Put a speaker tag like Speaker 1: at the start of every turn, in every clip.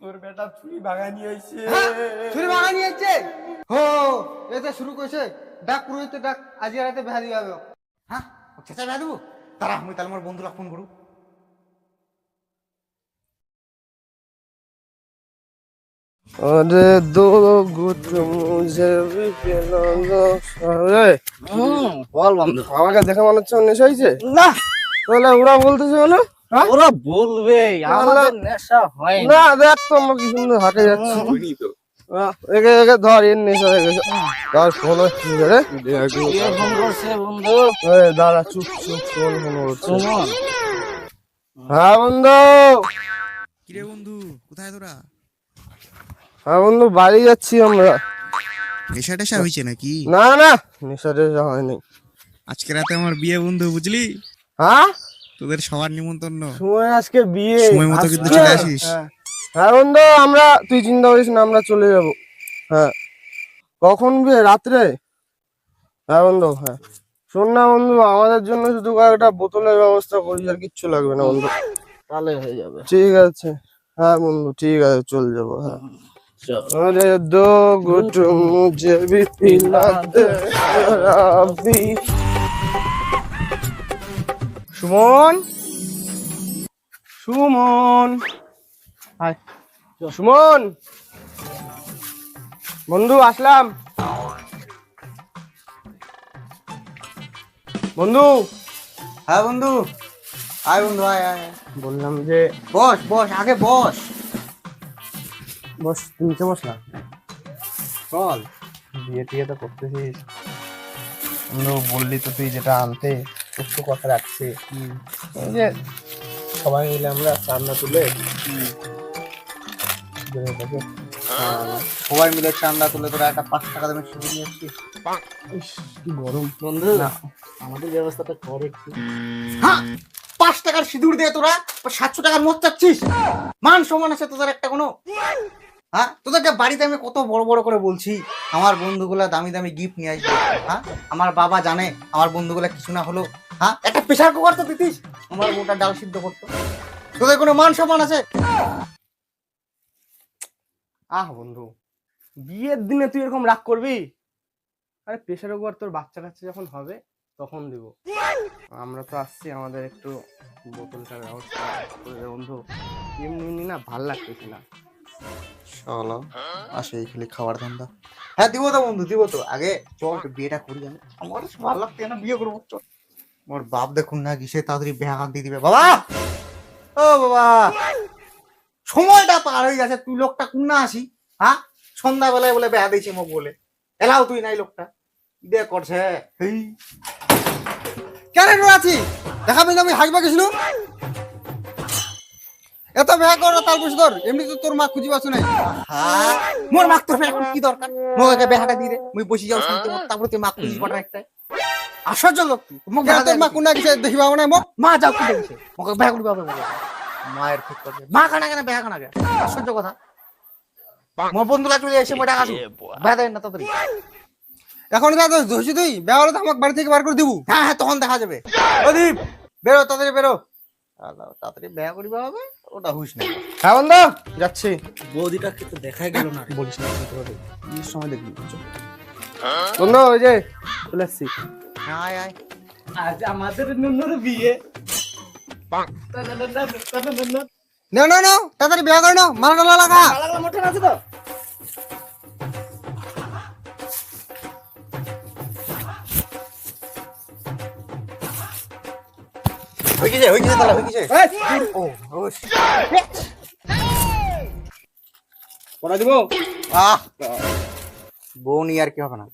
Speaker 1: তোর বেটা ছুরি নিয়ে আইছে।
Speaker 2: হ্যাঁ, ছুরি নিয়ে আইছে? হো এটা শুরু কইছে ডাক পুরোহিত ডাক আজ রাতে
Speaker 3: দেবো তারা আমি তাহলে আমার বন্ধুরা ফোন করু
Speaker 1: আরে দো আরে হুম
Speaker 4: বল বন্ধু।
Speaker 1: আমাকে দেখে মনে হচ্ছে অন্য
Speaker 4: না।
Speaker 1: তাহলে ওরা বলতেছে বলো
Speaker 4: ওরা বলবে আমাদের নেশা হয় না।
Speaker 1: দেখ তো আমরা কি সুন্দর হাটে যাচ্ছি। আহ, একে একে ধর এর নেশা হয়ে গেছে। ধর ফোন হচ্ছে রে
Speaker 4: ফোন করছে বন্ধু।
Speaker 1: এই দাঁড়া চুপ চুপ ফোন ফোন হচ্ছে। হ্যাঁ বন্ধু।
Speaker 5: কিরে বন্ধু কোথায় তোরা?
Speaker 1: হ্যাঁ বন্ধু বাড়ি যাচ্ছি আমরা।
Speaker 5: নেশা টেশা হয়েছে নাকি?
Speaker 1: না না নেশা টেশা হয়নি।
Speaker 5: আজকে রাতে আমার বিয়ে বন্ধু বুঝলি?
Speaker 1: হ্যাঁ?
Speaker 5: তোদের সবার নিমন্ত্রণ
Speaker 1: সময় আজকে বিয়ে
Speaker 5: সময় মতো কিন্তু
Speaker 1: আজকে?
Speaker 5: চলে আসিস
Speaker 1: হ্যাঁ। হ্যাঁ বন্ধু আমরা তুই চিন্তা করিস না আমরা চলে যাব হ্যাঁ কখন বিয়ে রাত্রে হ্যাঁ বন্ধু হ্যাঁ শোন না বন্ধু আমাদের জন্য শুধু কয়েকটা বোতলের ব্যবস্থা করিস আর কিচ্ছু লাগবে না বন্ধু
Speaker 4: তাহলে হয়ে যাবে
Speaker 1: ঠিক আছে হ্যাঁ বন্ধু ঠিক আছে চল যাবো হ্যাঁ
Speaker 4: চল
Speaker 1: अरे दो घुट मुझे भी पिला दे अभी সুমন? সুমন? হাই সুমন? বন্ধু আসলাম। বন্ধু?
Speaker 3: হ্যাঁ বন্ধু। আয় বন্ধু আয় আয়।
Speaker 1: বললাম যে
Speaker 3: বস বস আগে বস।
Speaker 1: বস তুমি কে বস না
Speaker 3: চল।
Speaker 1: বিয়ে টিয়ে তো করতেছিস। বন্ধু বললি তো তুই যেটা আনতে। একটু কথা রাখছে। যে সবাই মিলে আমরা চান্না তুলে
Speaker 3: সবাই মিলে চান্দা তুলে তোরা একটা পাঁচ টাকা দামের শুধু নিয়ে
Speaker 1: কি গরম।
Speaker 4: বন্ধু আমাদের ব্যবস্থাটা করে একটু।
Speaker 3: পাঁচ টাকার সিঁদুর দিয়ে তোরা সাতশো টাকার মদ চাচ্ছিস? মান সমান আছে তোদের একটা কোনো? হ্যাঁ? তোদেরকে বাড়িতে আমি কত বড় বড় করে বলছি? আমার বন্ধুগুলা দামি দামি গিফট নিয়ে আসবে। হ্যাঁ? আমার বাবা জানে, আমার বন্ধুগুলা কিছু না হলো হ্যাঁ? একটা প্রেশার কুকার তো দিতিস? আমার বউটা ডাল সিদ্ধ করতো। তোদের কোনো মান সম্মান আছে?
Speaker 1: আহ বন্ধু, বিয়ের দিনে তুই এরকম রাগ করবি? আরে প্রেশার কুকার তোর বাচ্চা কাচ্চা যখন হবে, তখন দিব। আমরা তো আসছি আমাদের একটু বোতলটার ব্যবস্থা বন্ধু। এমনি এমনি না ভালো লাগতেছে না।
Speaker 3: চলো আসে এই খালি খাবার ধান্দা। হ্যাঁ দিব তো বন্ধু দিব তো। আগে চল বিয়েটা করি আমি। আমার ভালো লাগতে না বিয়ে করব চল। আমার বাপ দেখুন না কিসে তাড়াতাড়ি দিয়ে দিবে। বাবা! ও বাবা! সময়টা পার হয়ে গেছে তুই লোকটা কোন না আসি? হ্যাঁ? সন্ধ্যাবেলায় বলে বেহা দিয়েছি মোক বলে। এলাও তুই নাই লোকটা। দে করছে। কেন আছি দেখাবি না আমি হাসবা গেছিল এত বেহা কর তার বসে ধর। এমনি তো তোর মা খুঁজি পাচ্ছ নাই। হ্যাঁ মোর মাক তোর এখন কি দরকার? মোকে বেহাটা দিয়ে মুই বসে যাও শান্তি মত। তারপরে তুই মা খুঁজি পাঠা একটা। আশ্চর্য লোক তুই। মোক তোর মা কোনা কিছু দেখিবা না মোক? মা যাও কি দেখিছে? মোকে বেহা করবি হবে মায়ের খুব করবে মা কানা কেন বেহা কানা আশ্চর্য কথা। মোর বন্ধুরা চলে এসে মোটা কাছু বেহা দেন না তাড়াতাড়ি।
Speaker 2: এখন যা তো ধরছি তুই বেহা হলে তো আমাকে বাড়ি থেকে বার করে দিবু।
Speaker 3: হ্যাঁ হ্যাঁ তখন দেখা যাবে। প্রদীপ বেরো তাড়াতাড়ি বেরো। তাড়াতাড়ি বেহা করিবা হবে ওটা হুশ নেই
Speaker 1: হ্যাঁ বন্ধু যাচ্ছি
Speaker 4: বৌদিটা কিন্তু দেখাই গেল না
Speaker 1: বলিস না বিয়ের সময় দেখবি বন্ধু ওই যে চলে আসছি
Speaker 3: আয় আয়
Speaker 4: আজ আমাদের নুনুর বিয়ে
Speaker 2: না না না তাড়াতাড়ি বেহা করে নাও মারা টালা লাগা
Speaker 4: মোটর আছে তো
Speaker 3: হয়ে গেছে হয়ে গেছে তাহলে হয়ে গেছে ও হুশ
Speaker 1: পড়া দিব
Speaker 3: আহ বউ নিয়ে আর কি হবে না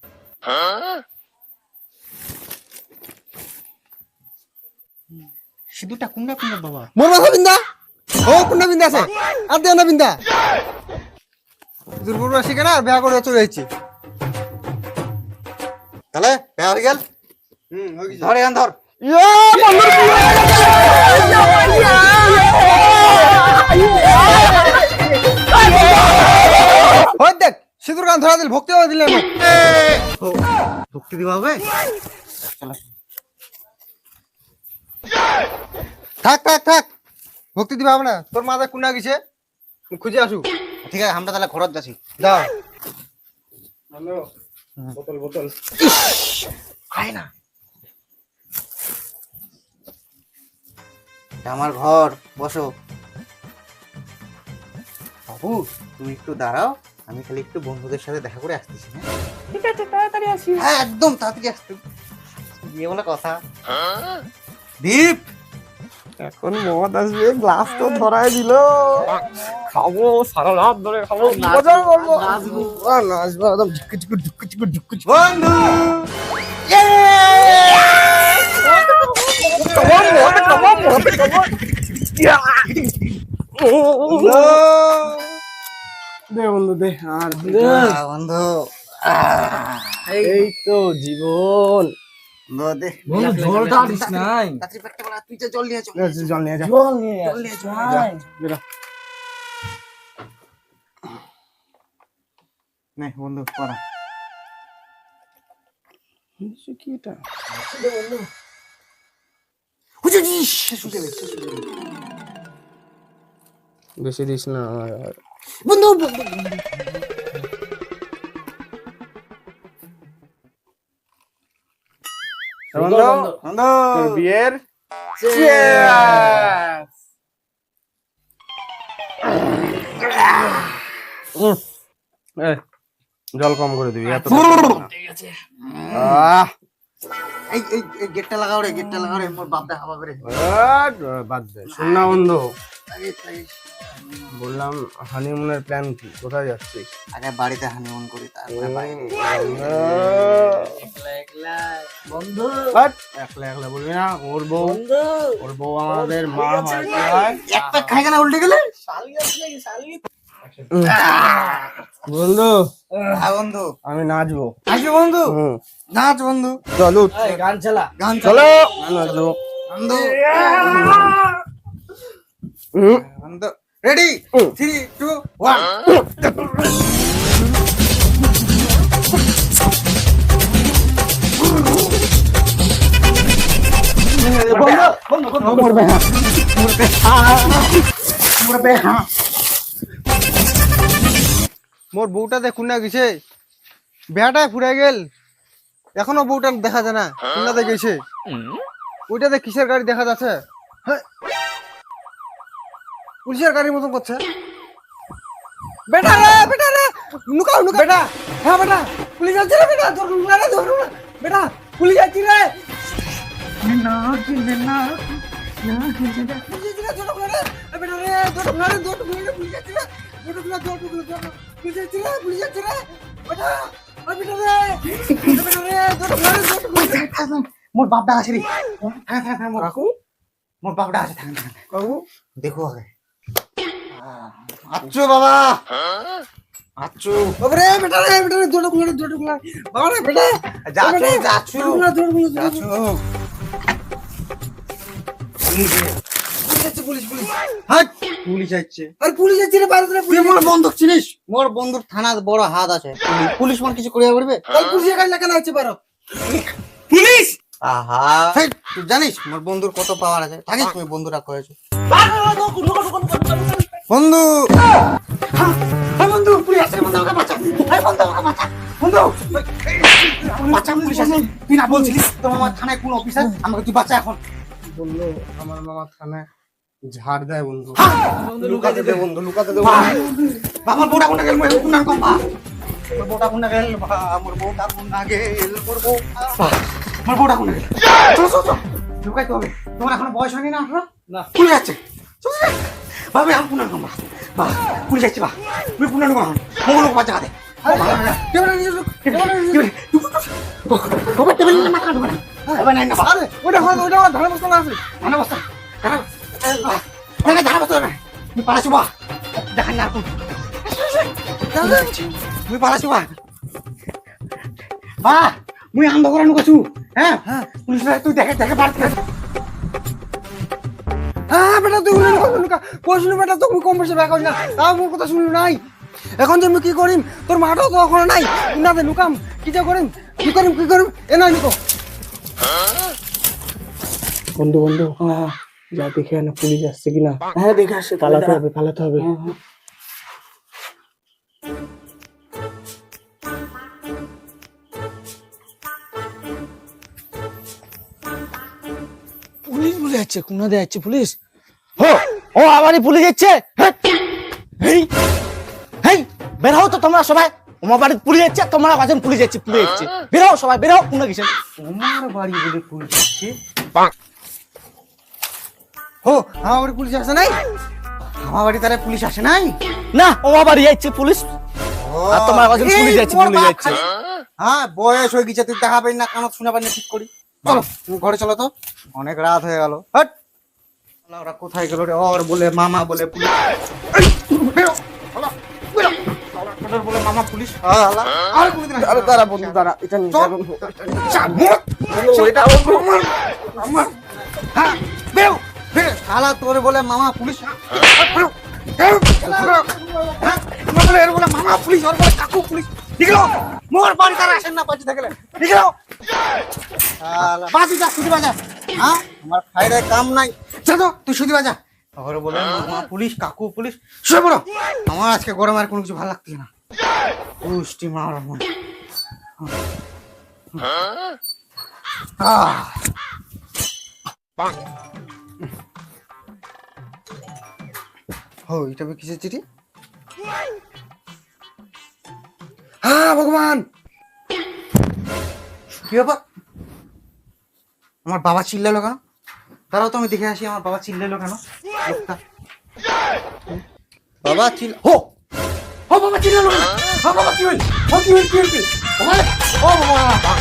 Speaker 3: সিঁদুরটা কোনটা কোনটা বাবা
Speaker 2: মোর মাথা বিন্দা ও কোনটা বিন্দা আছে আর দেও না বিন্দা দুর্বল বেহা করে চলে যাচ্ছি
Speaker 3: তাহলে বেয়া হয়ে গেল
Speaker 2: হুম
Speaker 3: ধর এখান ধর
Speaker 2: সিঁদুর গান ধরা দিল, ভক্তি দিলে
Speaker 3: ভক্তি দিবা হবে
Speaker 2: থাক থাক থাক, ভক্তি দিবা হবে। না তোর মাথা কোনা গেছে খুঁজে আসু?
Speaker 3: ঠিক আছে আমরা তাহলে ঘরত যাচ্ছি
Speaker 1: বন্ধু বোতল বোতল
Speaker 3: আয় না। আমার ঘর বসো। বাবু তুমি একটু দাঁড়াও আমি খালি একটু বন্ধুদের সাথে দেখা করে আসতেছি হ্যাঁ?
Speaker 1: ঠিক আছে তাড়াতাড়ি আসি।
Speaker 3: হ্যাঁ একদম তাড়াতাড়ি আসতে গিয়ে বলে কথা। দীপ!
Speaker 1: এখন মদ আসবে গ্লাস তো ধরায় দিল। খাব সারা রাত ধরে খাব। মজা করব। আহ, নাচবো একদম ঝুঁকু ঝুঁকু ঝুঁকু ঝুঁকু। ঝুঁকু ঝুঁকু।
Speaker 3: বন্ধু
Speaker 1: দে বন্ধু দে আর দে।
Speaker 3: আহ, বন্ধু আহ,
Speaker 1: এই তো জীবন।
Speaker 3: বন্ধু দে।
Speaker 4: বন্ধু নাই।
Speaker 3: তাড়াতাড়ি পেটটা বলা তুই যে জল নিয়ে
Speaker 1: জল নিয়ে যা
Speaker 4: জল নিয়ে।
Speaker 3: নে বন্ধু পড়া।
Speaker 1: কি এটা?
Speaker 3: হুজুর জি শেষ হয়ে যাবে শেষ হয়ে যাবে।
Speaker 1: বেশি দিস না আমার
Speaker 3: বন্ধু
Speaker 1: বিয়ের? উম, এ, জল কম করে দিবি এত আহ,
Speaker 3: এই এই এই গেটটা লাগাও রে গেটটা লাগাও রে মোর বাপ দেখা পাবে রে।
Speaker 1: বাদ দে। শোন না বন্ধু। বললাম হানিমুনের প্ল্যান কি? কোথায় যাচ্ছিস?
Speaker 3: আগে বাড়িতে হানিমুন করি তারপরে বাইরে
Speaker 4: বন্ধু।
Speaker 1: একলা একলা। বলবি না ওর বউ।
Speaker 4: বন্ধু।
Speaker 1: ওর বউ আমাদের মা হয়।
Speaker 3: এক প্যাক খাই না উল্টে গেলে?
Speaker 4: শালি আছে শালি।
Speaker 1: বন্ধু?
Speaker 3: হ্যাঁ বন্ধু।
Speaker 1: আমি নাচবো।
Speaker 3: আসবে বন্ধু?
Speaker 1: হুম।
Speaker 3: নাচ বন্ধু।
Speaker 1: চলো।
Speaker 4: গান চালা।
Speaker 3: গান
Speaker 1: চলো। নাচবো।
Speaker 3: বন্ধু।
Speaker 1: হুম।
Speaker 3: বন্ধু।
Speaker 1: Ready.
Speaker 3: Three two one
Speaker 2: more বউটা দেখুন না গেছে। বেহাটায় ফুরে গেল। এখনও বউটা দেখা যায় না কোনটাতে গেছে। ওইটাতে কিসের গাড়ি দেখা যাচ্ছে? হ্যাঁ। পুলিশের গাড়ির মতন করছে। বেটা রে বেটা রে নুকাও নুকা বেটা। হ্যাঁ বেটা। পুলিশ আছে রে বেটা। ধরুন না রে ধরুন। না বেটা পুলিশ আছে রে। না না। না না। পুলিশ আছে রে ধরুন না রে। বেটা রে ধরুন না রে ধরুন না পুলিশ আছে রে। ধরুন না ধরুন না ধরুন পুলিশ আছে রে
Speaker 3: মোর হ্যাঁ হ্যাঁ হ্যাঁ মোর মোর বাপ ডাকা আছে থাকেন থাকেন
Speaker 1: কাকু?
Speaker 3: দেখো আগে। আচ্ছু বাবা। আচ্ছু।
Speaker 2: ওরে বেটা রে বেটা রে ধরুন না রে ধরুন বাবা রে বেটা
Speaker 3: যাচ্ছু যাচ্ছু
Speaker 2: ধরুন না
Speaker 3: যাচ্ছু
Speaker 2: পুলিশ পুলিশ।
Speaker 3: হাট! পুলিশ আসছে।
Speaker 2: আর পুলিশ আছে রে বাইরে
Speaker 3: তুই মোর বন্দুক চিনিস? মোর বন্দুক থানার বড় হাত আছে। পুলিশ মোর কিছু করিয়া করবে
Speaker 2: আর পুলিশের গাড়ি লাগানো আছে বাইরে
Speaker 3: পুলিশ! আহা! তুই জানিস মোর বন্ধুর কত পাওয়ার আছে? থাকিস তুমি বন্ধুরা করেছ বন্ধু! হ্যাঁ বন্ধু পুলিশ আছে বন্ধু আমাকে বাঁচা। বন্ধু আমাকে বাঁচা। বন্ধু! বাঁচা পুলিশ আছে তুই না বলছিলিস তোমার থানায় কোন অফিসার আমাকে তুই বাঁচা এখন।
Speaker 1: বন্ধু আমার মামা থানায় ঝাড় দেয় বন্ধু।
Speaker 4: বন্ধু
Speaker 1: লুকাতে দে। বন্ধু লুকাতে দে বন্ধু।
Speaker 3: বাবার কোনটা গেল? মোর কোনটা কম বা মোর বউটা কোনটা গেল? মোর বউটা কোনটা গেল? মোর বউ মোর বউটা কোনটা গেল? চল চল চল। লুকাইতে হবে। তোমার এখনও বয়স হয়নি না আঠারো?
Speaker 4: না।
Speaker 3: পুলিশ যাচ্ছে। বাবা আমি কম বা পুলিশ যাচ্ছে বা কম মোর লোক বাচ্চা দে
Speaker 2: ওটা হয় ওটা ধারে না। আছে।
Speaker 3: মুই মুই আন্ধকরণ করছু হ্যাঁ পুলিশ তুই দেখে দেখে বাড়তে
Speaker 2: হ্যাঁ বেটা তুই উনি বেটা তুই কম বেশি ব্যাক না তাও মোর কথা শুনু নাই এখন যে আমি কি করিম তোর মাটাও তো এখন নাই উনাতে লুকাম কি যে করিম কি করিম কি করিম এ নাই লুকো
Speaker 1: বন্ধু বন্ধু যা দেখে না পুলিশ আসছে কিনা?
Speaker 4: হ্যাঁ দেখে আসছে
Speaker 1: পালাতে হবে পালাতে হবে।
Speaker 4: হ্যাঁ, হ্যাঁ। পুলিশ ও আমারই পুলিশ যাচ্ছে হ্যাঁ। হেই হেই বের তো তোমরা সবাই। আমার বাড়িতে যাচ্ছে তোমরা কজন পুলিশ যাচ্ছে পুলিশ যাচ্ছে বের সবাই বের কোনো কিছু
Speaker 3: তোমার ও আমার বাড়ি পুলিশ আসে নাই? আমার বাড়ি তারা পুলিশ আসে নাই?
Speaker 4: না ও আমার বাড়ি যাচ্ছে পুলিশ। আর তোমার কাছে পুলিশ যাচ্ছে, পুলিশ যাচ্ছে।
Speaker 3: হ্যাঁ বয়স হয়ে গেছে তুই দেখা পাই না কানত শোনা পাই না ঠিক করি। চলো তুমি ঘরে চলো তো। অনেক রাত হয়ে গেল। হট। ওরা কোথায় গেল রে? ওর বলে মামা বলে পুলিশ। বলে মামা পুলিশ? আর কোনোদিন
Speaker 1: আরে দাঁড়া বন্ধু দাঁড়া এটা নিয়ে
Speaker 3: আমার, আমার। হ্যাঁ। শালা তোর বলে মামা পুলিশ হ্যাঁ। হ্যাঁ, বলে এর বলে মামা পুলিশ ওর বলে কাকু পুলিশ নিকলো মোর বাড়ি তারা আসেন না পাঁচি থাকলে নিকলো বাজি যা বাজা হ্যাঁ আমার খাইরে কাম নাই তো তুই সুদি বাজা ওর বলে মামা পুলিশ কাকু পুলিশ শুয়ে পড়ো আমার আজকে গরমে আর কোনো কিছু ভালো লাগছে না পুষ্টি মার মন আহ কিসের চিঠি? হ্যাঁ ভগবান! কি আমার বাবা চিল্লালো কেন? তারাও তো, আমি দেখে আসি, আমার বাবা চিল্লালো কেন? বাবা চিল, হো! বাবা চিল্লালো বাবা, কি ও কি কি হইল ও বাবা!